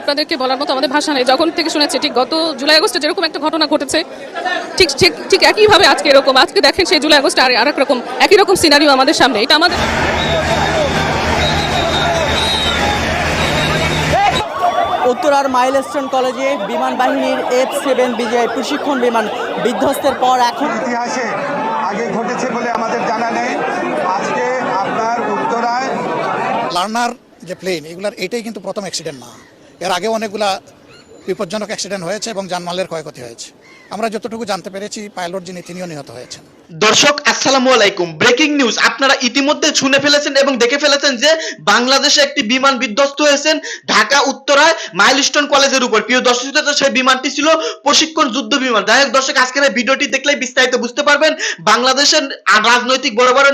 আপনাদেরকে বলার মতো আমাদের ভাষা নেই। যখন থেকে শুনেছি ঠিক গত জুলাই আগস্টে যেরকম একটা ঘটনা ঘটেছে ঠিক ঠিক ঠিক একইভাবে আজকে এরকম। আজকে দেখেন সেই জুলাই আগস্টে আর আরেক রকম একই রকম সিনারিও আমাদের সামনে। এটা আমাদের উত্তরার মাইলস্টোন কলেজে বিমান বাহিনীর এফ সেভেন বিজয় প্রশিক্ষণ বিমান বিধ্বস্তের পর এখন ইতিহাসে লার্নার যে প্লেন, এগুলার এটাই কিন্তু প্রথম অ্যাক্সিডেন্ট না। এর আগে অনেকগুলা বিপজ্জনক অ্যাক্সিডেন্ট হয়েছে এবং যানমালের ক্ষয়ক্ষতি হয়েছে। আমরা যতটুকু জানতে পেরেছি পাইলট যিনি, তিনিও নিহত হয়েছেন। দর্শক, আসসালামু আলাইকুম। ব্রেকিং নিউজ, আপনারা ইতিমধ্যে শুনে ফেলেছেন এবং দেখে ফেলেছেন যে বাংলাদেশে একটি বিমান বিধ্বস্ত হয়েছেন ঢাকা, উত্তরায়, মাইলস্টোন কলেজের উপর। প্রিয় দর্শক সেই বিমানটি ছিল প্রশিক্ষণ যুদ্ধ বিমান। যাই হোক দর্শক, আজকের এই ভিডিওটি দেখলেই বিস্তারিত বুঝতে পারবেন। বাংলাদেশের রাজনৈতিক বড় বড়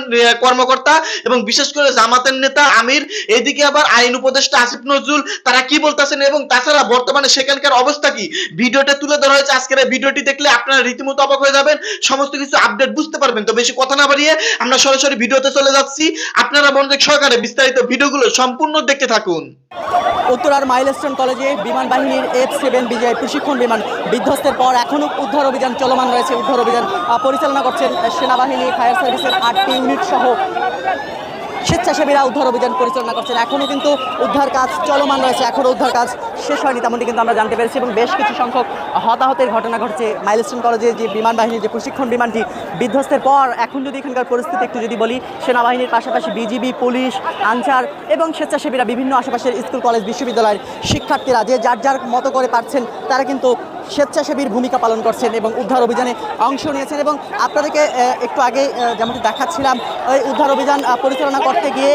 কর্মকর্তা এবং বিশেষ করে জামাতের নেতা আমির, এদিকে আবার আইন উপদেষ্টা আসিফ নজরুল, তারা কি বলতেছেন এবং তাছাড়া বর্তমানে সেখানকার অবস্থা কি? ভিডিওটা তুলে ধরা হয়েছে। আজকের এই ভিডিওটি দেখলে আপনারা রীতিমতো অবাক হয়ে যাবেন। সমস্ত কিছু আপডেট বুঝতে পারবেন। তো বেশি কথা না বাড়িয়ে আমরা সরাসরি ভিডিওতে চলে যাচ্ছি। আপনারা মনোযোগ সহকারে বিস্তারিত ভিডিওগুলো সম্পূর্ণ দেখতে থাকুন। উত্তরার মাইলস্টোন কলেজে বিমান বাহিনীর এফ সেভেন বিজয় প্রশিক্ষণ বিমান বিধ্বস্তের পর এখনও উদ্ধার অভিযান চলমান রয়েছে। উদ্ধার অভিযান পরিচালনা করছেন সেনাবাহিনী, ফায়ার সার্ভিসের আটটি ইউনিট সহ স্বেচ্ছাসেবীরা উদ্ধার অভিযান পরিচালনা করছেন। এখনও কিন্তু উদ্ধার কাজ চলমান রয়েছে, এখনও উদ্ধার কাজ শেষ হয়নি তেমনটি কিন্তু আমরা জানতে পেরেছি এবং বেশ কিছু সংখ্যক হতাহতের ঘটনা ঘটছে মাইলস্টোন কলেজে যে বিমান বাহিনীর যে প্রশিক্ষণ বিমানটি বিধ্বস্তের পর। এখন যদি এখানকার পরিস্থিতি একটু যদি বলি, সেনাবাহিনীর পাশাপাশি বিজিবি, পুলিশ, আনসার এবং স্বেচ্ছাসেবীরা বিভিন্ন আশেপাশের স্কুল, কলেজ, বিশ্ববিদ্যালয়ের শিক্ষার্থীরা যে যার যার মতো করে পারছেন, তারা কিন্তু স্বেচ্ছাসেবীর ভূমিকা পালন করছেন এবং উদ্ধার অভিযানে অংশ নিয়েছেন এবং আপনাদেরকে একটু আগে যেমনটি দেখাচ্ছিলাম, ওই উদ্ধার অভিযান পরিচালনা করতে গিয়ে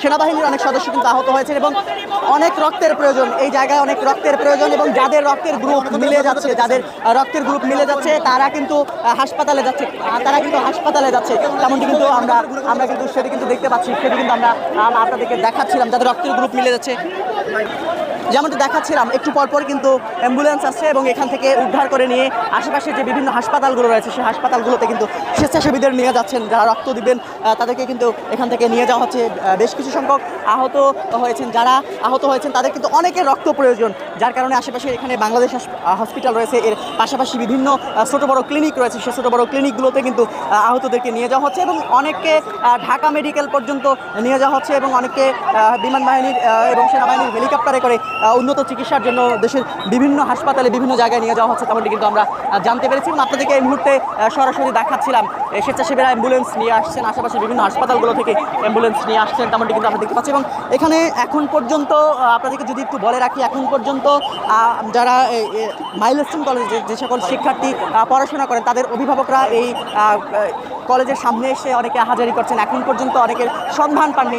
সেনাবাহিনীর অনেক সদস্য কিন্তু আহত হয়েছেন এবং অনেক রক্তের প্রয়োজন, এই জায়গায় অনেক রক্তের প্রয়োজন এবং যাদের রক্তের গ্রুপ মিলে যাচ্ছে, যাদের রক্তের গ্রুপ মিলে যাচ্ছে, তারা কিন্তু হাসপাতালে যাচ্ছে তারা কিন্তু হাসপাতালে যাচ্ছে, তেমনটি কিন্তু আমরা আমরা কিন্তু সেটি কিন্তু দেখতে পাচ্ছি, সেটি কিন্তু আমরা আপনাদেরকে দেখাচ্ছিলাম, যাদের রক্তের গ্রুপ মিলে যাচ্ছে। যেমনটি দেখাচ্ছিলাম, একটু পরপর কিন্তু অ্যাম্বুলেন্স আসছে এবং এখান থেকে উদ্ধার করে নিয়ে আশেপাশে যে বিভিন্ন হাসপাতালগুলো রয়েছে, সেই হাসপাতালগুলোতে কিন্তু স্বেচ্ছাসেবীদের নিয়ে যাচ্ছেন, যারা রক্ত দিবেন তাদেরকে কিন্তু এখান থেকে নিয়ে যাওয়া হচ্ছে বেশ কিছু সংখ্যক আহত হয়েছেন, যারা আহত হয়েছেন, তাদের কিন্তু অনেকের রক্ত প্রয়োজন, যার কারণে আশেপাশে এখানে বাংলাদেশ হসপিটাল রয়েছে, এর পাশাপাশি বিভিন্ন ছোট বড় ক্লিনিক রয়েছে সেই ছোট বড় ক্লিনিকগুলোতে কিন্তু আহতদেরকে নিয়ে যাওয়া হচ্ছে এবং অনেককে ঢাকা মেডিকেল পর্যন্ত নিয়ে যাওয়া হচ্ছে এবং অনেককে বিমান বাহিনীর এবং সেনাবাহিনীর হেলিকপ্টারে করে উন্নত চিকিৎসার জন্য দেশের বিভিন্ন হাসপাতালে বিভিন্ন জায়গায় নিয়ে যাওয়া হচ্ছে তেমনটি কিন্তু আমরা জানতে পেরেছি। এবং আপনাদেরকে এই মুহূর্তে সরাসরি দেখাচ্ছিলাম স্বেচ্ছাসেবীরা অ্যাম্বুলেন্স নিয়ে আসছেন, আশেপাশে বিভিন্ন হাসপাতালগুলো থেকে অ্যাম্বুলেন্স নিয়ে আসছেন, তেমনটি কিন্তু আমরা দেখতে পাচ্ছি। এবং এখানে এখন পর্যন্ত আপনাদেরকে যদি একটু বলে রাখি, এখন পর্যন্ত যারা মাইলস্টোন কলেজে যে সকল শিক্ষার্থী পড়াশোনা করেন, তাদের অভিভাবকরা এই কলেজের সামনে এসে অনেকে হাজারি করছেন। এখন পর্যন্ত অনেকের সন্ধান পাননি।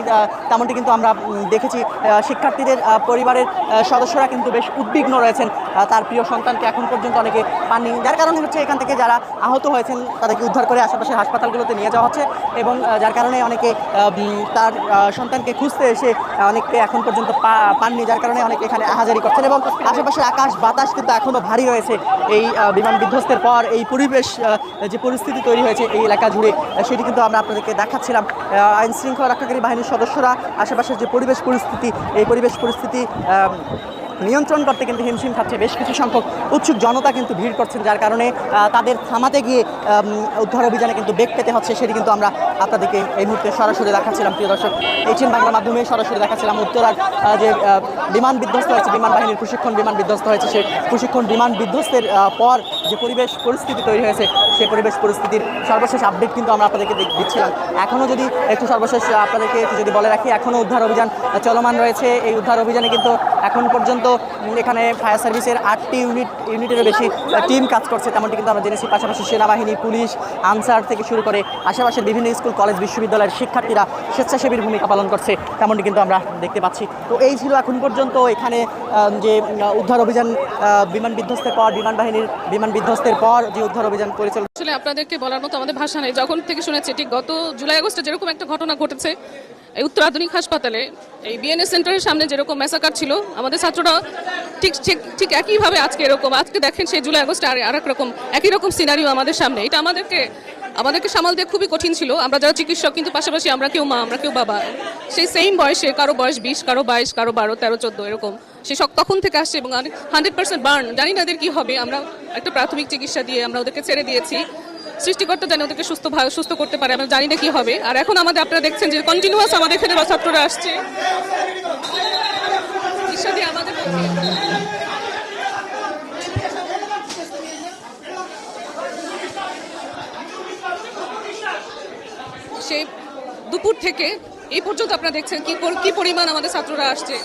তেমনটি কিন্তু আমরা দেখেছি শিক্ষার্থীদের পরিবারের সদস্যরা কিন্তু বেশ উদ্বিগ্ন রয়েছেন। তার প্রিয় সন্তানকে এখন পর্যন্ত অনেকে পাননি। যার কারণে হচ্ছে এখান থেকে যারা আহত হয়েছেন, তাদেরকে উদ্ধার করে আশেপাশের হাসপাতালগুলোতে নিয়ে যাওয়া হচ্ছে এবং যার কারণে অনেকে তার সন্তানকে খুঁজতে এসে অনেকে এখন পর্যন্ত পাননি। যার কারণে অনেকে এখানে আহাজারি করছেন এবং আশেপাশের আকাশ, বাতাস কিন্তু এখনও ভারী রয়েছে। এই বিমান বিধ্বস্তের পর এই পরিবেশ যে পরিস্থিতি তৈরি হয়েছে এই এলাকা জুড়ে সেটি কিন্তু আমরা আপনাদেরকে দেখাচ্ছিলাম। আইন শৃঙ্খলা রক্ষাকারী বাহিনীর সদস্যরা, আশেপাশের যে পরিবেশ পরিস্থিতি, এই পরিবেশ পরিস্থিতি নিয়ন্ত্রণ করতে কিন্তু হিমশিম খাচ্ছে বেশ কিছু সংখ্যক উৎসুক জনতা কিন্তু ভিড় করছেন, যার কারণে তাদের থামাতে গিয়ে উদ্ধার অভিযানে কিন্তু বেগ পেতে হচ্ছে, সেটি কিন্তু আমরা আপনাদেরকে এই মুহূর্তে সরাসরি দেখাচ্ছিলাম, প্রিয় দর্শক। এইচএন বাংলার মাধ্যমে সরাসরি দেখাচ্ছিলাম উত্তরার যে বিমান বিধ্বস্ত হয়েছে, বিমান বাহিনীর প্রশিক্ষণ বিমান বিধ্বস্ত হয়েছে। সেই প্রশিক্ষণ বিমান বিধ্বস্তের পর যে পরিবেশ পরিস্থিতি তৈরি হয়েছে, সেই পরিবেশ পরিস্থিতির সর্বশেষ আপডেট কিন্তু আমরা আপনাদেরকে দিচ্ছিলাম। এখনও যদি একটু সর্বশেষ আপনাদেরকে যদি বলে রাখি এখনও উদ্ধার অভিযান চলমান রয়েছে। এই উদ্ধার অভিযানে কিন্তু এখন পর্যন্ত এখানে ফায়ার সার্ভিসের আটটি ইউনিট, ইউনিটেরও বেশি টিম কাজ করছে, তেমনটি কিন্তু আমরা জেনেছি। পাশাপাশি সেনাবাহিনী, পুলিশ, আনসার থেকে শুরু করে আশেপাশের বিভিন্ন স্কুল কলেজ বিশ্ববিদ্যালয়ের শিক্ষার্থীরা স্বেচ্ছাসেবীর ভূমিকা পালন করছে, তেমনটি কিন্তু আমরা দেখতে পাচ্ছি। তো এই ছিল এখন পর্যন্ত এখানে যে উদ্ধার অভিযান বিমান বিধ্বস্তের পর, বিমান বাহিনীর বিমান বিধ্বস্তের পর যে উদ্ধার অভিযান পরিচালনা আসলে আপনাদেরকে বলার মতো আমাদের ভাষা নেই। যখন থেকে শুনেছি, ঠিক গত জুলাই আগস্টে যেরকম একটা ঘটনা ঘটেছে, এই উত্তর আধুনিক হাসপাতালে, এই বিএনএস সেন্টারের সামনে যেরকম মেসাকার ছিল, আমাদের ছাত্ররা ঠিক ঠিক ঠিক একইভাবে আজকে এরকম, আজকে দেখেন সেই জুলাই আগস্টে আর আরেক রকম, একই রকম সিনারিও আমাদের সামনে। এটা আমাদেরকে আমাদেরকে সামাল দেওয়া খুবই কঠিন ছিল। আমরা যারা চিকিৎসক, কিন্তু পাশাপাশি আমরা কেউ মা, আমরা কেউ বাবা। সেই সেম বয়সে কারও বয়স বিশ, কারও বাইশ, কারও বারো, তেরো, চোদ্দ, এরকম। সে সব তখন থেকে আসছে এবং হান্ড্রেড পার্সেন্ট বার্ন জানি না এদের কি হবে। আমরা একটা প্রাথমিক চিকিৎসা দিয়ে আমরা ওদেরকে ছেড়ে দিয়েছি। সৃষ্টিকর্তা জানি ওদেরকে সুস্থ ভাবে সুস্থ করতে পারে, আমরা জানি না কি হবে। আর এখন আমাদের আপনারা দেখছেন যে কন্টিনিউয়াস আমাদের এখানে ছাত্ররা আসছে। আমাদের সে দুপুর থেকে। এই পর্যন্ত আপনারা দেখছেন কি কি পরিমাণ আমাদের ছাত্ররা আসছে।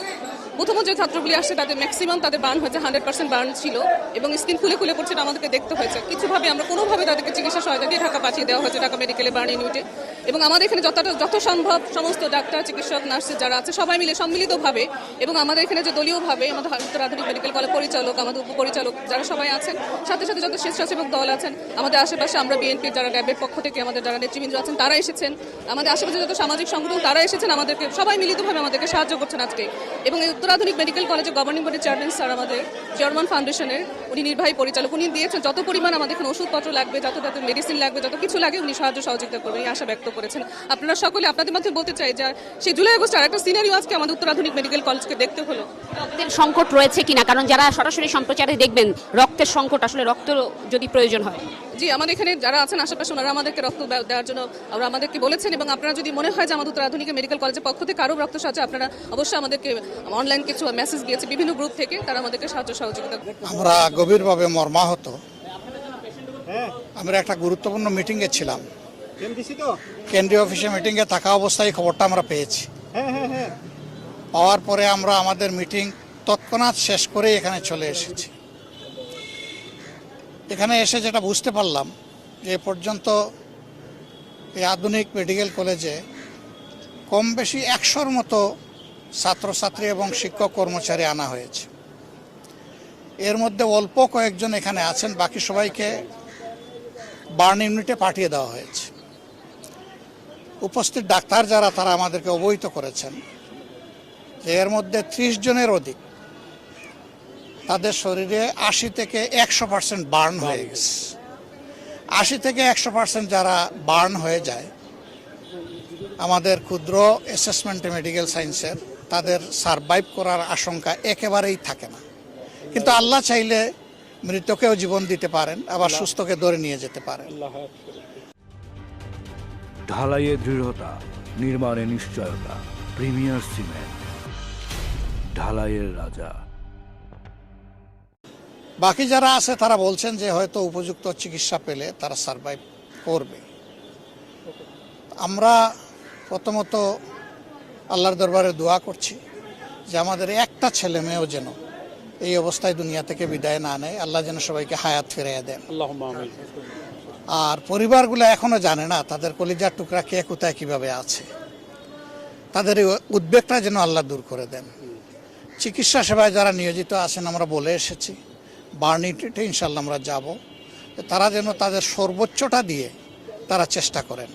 প্রথম যে ছাত্রগুলি আসছে, তাদের ম্যাক্সিমাম তাদের বার্ন হয়েছে হান্ড্রেড পার্সেন্ট বার্ন ছিল এবং স্কিন খুলে খুলে পড়ছে আমাদেরকে দেখতে হয়েছে। কিছুভাবে আমরা কোনোভাবে তাদেরকে চিকিৎসা সহায়তা দিয়ে ঢাকা পাঠিয়ে দেওয়া হয়েছে, ঢাকা মেডিকেলে বার্ন ইউনিটে এবং আমাদের এখানে যতটা, যত সম্ভব সমস্ত ডাক্তার, চিকিৎসক নার্সেস যারা আছে, সবাই মিলে সম্মিলিতভাবে এবং আমাদের এখানে যে দলীয়ভাবে আমাদের উত্তর আধুনিক মেডিকেল কলেজ পরিচালক, আমাদের উপপরিচালক যারা সবাই আছেন, সাথে সাথে যত স্বেচ্ছাসেবক দল আছেন, আমাদের আশেপাশে আমরা বিএনপির যারা র্যাবের পক্ষ থেকে, আমাদের যারা নেতৃবৃন্দ আছেন, তারা এসেছেন। আমাদের আশেপাশে যত সামাজিক সংগঠন, তারা এসেছেন, আমাদেরকে সবাই মিলিতভাবে আমাদেরকে সাহায্য করছেন আজকে। এবং এই উত্তর আধুনিক মেডিকেল কলেজের গভর্নিং বডির চেয়ারম্যান স্যার আমাদের। জার্মান ফাউন্ডেশনের উনি নির্বাহী পরিচালক। উনি দিয়েছেন যত পরিমাণ আমাদের এখানে ওষুধপত্র লাগবে যত যত মেডিসিন লাগবে যত কিছু লাগে উনি সাহায্য সহযোগিতা করবেন এই আশা ব্যক্ত করেছেন। আপনারা সকলে আপনাদের মধ্যে বলতে চাই যে সেই জুলাই আগস্ট আর একটা সিনারিও আজকে আমাদের উত্তর আধুনিক মেডিকেল কলেজকে দেখতে হলো। রক্তের সংকট রয়েছে কিনা? কারণ যারা সরাসরি সম্প্রচারে দেখবেন রক্তের সংকট আসলে রক্ত যদি প্রয়োজন হয়। জি আমাদের এখানে যারা আছেন আশেপাশে ওনারা আমাদেরকে রক্ত দেওয়ার জন্য ওরা আমাদেরকে বলেছেন এবং আপনারা যদি মনে হয় যে আমাদের উত্তর আধুনিক মেডিকেল কলেজের পক্ষ থেকে কারও রক্ত সাহায্য আপনারা অবশ্যই আমাদেরকে অনলাইন কিছু মেসেজ দিয়েছে বিভিন্ন গ্রুপ থেকে তারা আমাদেরকে সাহায্য সহযোগিতা। আমরা গভীরভাবে মর্মাহত। আমরা একটা গুরুত্বপূর্ণ মিটিংয়ে ছিলাম। কেন্দ্রীয় অফিসে মিটিংয়ে থাকা অবস্থায় খবরটা আমরা পেয়েছি। পাওয়ার পরে আমরা আমাদের মিটিং তৎক্ষণাৎ শেষ করে এখানে চলে এসেছি। এখানে এসে যেটা বুঝতে পারলাম যে এ পর্যন্ত এই আধুনিক মেডিকেল কলেজে কম বেশি একশোর মতো ছাত্রছাত্রী এবং শিক্ষক কর্মচারী আনা হয়েছে। এর মধ্যে অল্প কয়েকজন এখানে আছেন, বাকি সবাইকে বার্ন ইউনিটে পাঠিয়ে দেওয়া হয়েছে। উপস্থিত ডাক্তার যারা, তারা আমাদেরকে অবহিত করেছেন। এর মধ্যে ত্রিশ জনের অধিক। তাদের শরীরে আশি থেকে একশো পার্সেন্ট বার্ন হয়ে গেছে। আশি থেকে একশো পার্সেন্ট যারা বার্ন হয়ে যায়, আমাদের ক্ষুদ্র অ্যাসেসমেন্টে মেডিকেল সায়েন্সের তাদের সারভাইভ করার আশঙ্কা একেবারেই থাকে না। কিন্তু আল্লাহ চাইলে মৃতকেও জীবন দিতে পারেন আবার সুস্থকে ধরে নিয়ে যেতে পারেন। ঢালাইয়ে দৃঢ়তা নির্মাণে নিশ্চয়তা প্রিমিয়ার সিমেন্ট ঢালাইয়ের রাজা। বাকি যারা আছে তারা বলছেন যে হয়তো উপযুক্ত চিকিৎসা পেলে তারা সারভাইভ করবে। আমরা প্রথমত আল্লাহর দরবারে দোয়া করছি যে আমাদের একটা ছেলে মেয়েও যেন এই অবস্থায় দুনিয়া থেকে বিদায় না নেয়। আল্লাহ যেন সবাইকে হায়াত ফিরিয়ে দেন। আর পরিবারগুলো এখনও জানে না তাদের কলিজার টুকরা কে কোথায় কীভাবে আছে। তাদের এই উদ্বেগটা যেন আল্লাহ দূর করে দেন। চিকিৎসা সেবায় যারা নিয়োজিত আছেন আমরা বলে এসেছি বার্নিটিতে ইনশাল্লাহ আমরা যাব। তারা যেন তাদের সর্বোচ্চটা দিয়ে তারা চেষ্টা করেন।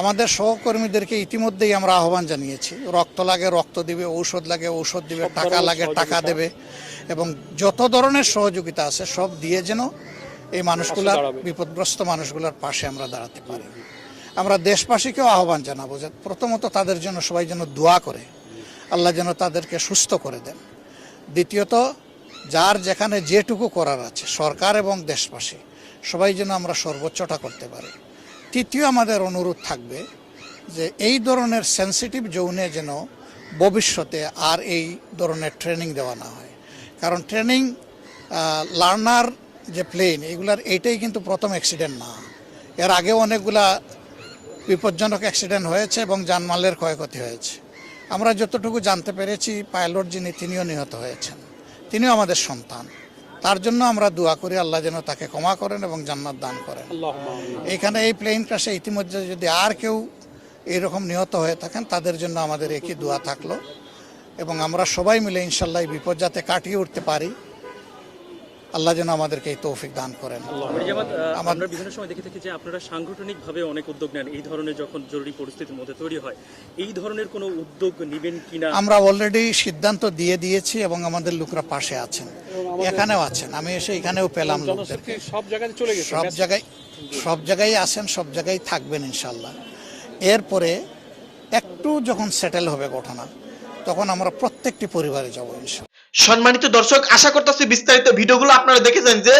আমাদের সহকর্মীদেরকে ইতিমধ্যেই আমরা আহ্বান জানিয়েছি। রক্ত লাগে রক্ত দিবে ঔষধ লাগে ঔষধ দিবে টাকা লাগে টাকা দেবে এবং যত ধরনের সহযোগিতা আছে সব দিয়ে যেন এই মানুষগুলার বিপদগ্রস্ত মানুষগুলোর পাশে আমরা দাঁড়াতে পারি। আমরা দেশবাসীকেও আহ্বান জানাব যে প্রথমত তাদের জন্য সবাই যেন দোয়া করে। আল্লাহ যেন তাদেরকে সুস্থ করে দেন। দ্বিতীয়ত যার যেখানে যেটুকু করার আছে সরকার এবং দেশবাসী সবাই যেন আমরা সর্বোচ্চটা করতে পারি। তৃতীয় আমাদের অনুরোধ থাকবে যে এই ধরনের সেন্সিটিভ জোনে যেন ভবিষ্যতে আর এই ধরনের ট্রেনিং দেওয়া না হয়। কারণ ট্রেনিং লার্নার যে প্লেন এগুলার এইটাই কিন্তু প্রথম অ্যাক্সিডেন্ট না। এর আগেও অনেকগুলা বিপজ্জনক অ্যাক্সিডেন্ট হয়েছে এবং জানমালের ক্ষয়ক্ষতি হয়েছে। আমরা যতটুকু জানতে পেরেছি পাইলট যিনি, তিনিও নিহত হয়েছেন। তিনিও আমাদের সন্তান। তার জন্য আমরা দোয়া করি আল্লাহ যেন তাকে ক্ষমা করেন এবং জান্নাত দান করেন। এখানে এই প্লেন ক্রাশে ইতিমধ্যে যদি আর কেউ এরকম নিহত হয়ে থাকেন তাদের জন্য আমাদের একই দোয়া থাকল। এবং আমরা সবাই মিলে ইনশাল্লাহ এই বিপদ যাতে কাটিয়ে উঠতে পারি আল্লাহ যেন আমাদেরকে এই তৌফিক দান করেন। আমরা বিভিন্ন সময় দেখে থাকি যে আপনারা সাংগঠনিকভাবে অনেক উদ্যোগ নেন। এই ধরনের যখন জরুরি পরিস্থিতির মধ্যে তৈরি হয় এই ধরনের কোনো উদ্যোগ নেবেন কিনা? আমরা অলরেডি সিদ্ধান্ত দিয়ে দিয়েছি এবং আমাদের লোকরা পাশে আছেন। এখানেও আছেন আমি এসে এখানেও পেলাম লোকদেরকে। সব জায়গায় চলে গেছে সব জায়গায় সব জায়গায় আছেন সব জায়গায় থাকবেন ইনশাল্লাহ এরপরে একটু যখন সেটেল হবে ঘটনা তখন আমরা প্রত্যেকটি পরিবারে যাব ইনশাল্লাহ সম্মানিত দর্শক, আশা করতেছি বিস্তারিত ভিডিওগুলো আপনারা দেখেছেন যে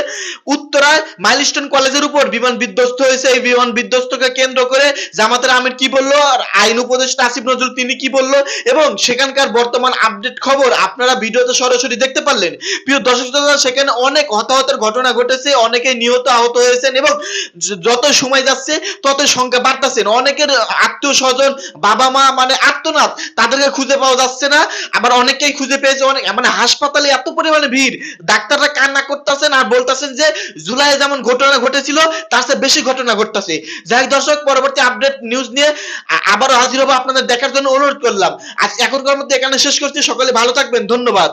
উত্তরায় মাইলস্টোন কলেজের উপর বিমান বিধ্বস্ত হয়েছে। এই বিমান বিধ্বস্তকে কেন্দ্র করে জামাতের আমির কি বলল আর আইন উপদেষ্টা আসিফ নজরুল তিনি কি বলল এবং সেখানকার বর্তমান আপডেট খবর আপনারা ভিডিওতে সরাসরি দেখতে পারলেন। প্রিয় দর্শক সেখানে অনেক হতাহতের ঘটনা ঘটেছে, অনেকে নিহত আহত হয়েছেন এবং যত সময় যাচ্ছে তত সংখ্যা বাড়তেছেন অনেকের আত্মীয় স্বজন, বাবা মা মানে আত্মনাথ, তাদেরকে খুঁজে পাওয়া যাচ্ছে না। আবার অনেকেই খুঁজে পেয়েছে অনেক মানে হাসপাতালে এত পরিমাণে ভিড়। ডাক্তাররা কান্না করতেছেন আর বলতেছেন যে, জুলাই যেমন ঘটনা ঘটেছিল, তার চেয়ে বেশি ঘটনা ঘটতেছে। যাই দর্শক, পরবর্তী আপডেট নিউজ নিয়ে আবার হাজির হব আপনাদের দেখার জন্য অনুরোধ করলাম। আজ এখনকার মধ্যে এখানে শেষ করছি। সকলে ভালো থাকবেন। ধন্যবাদ।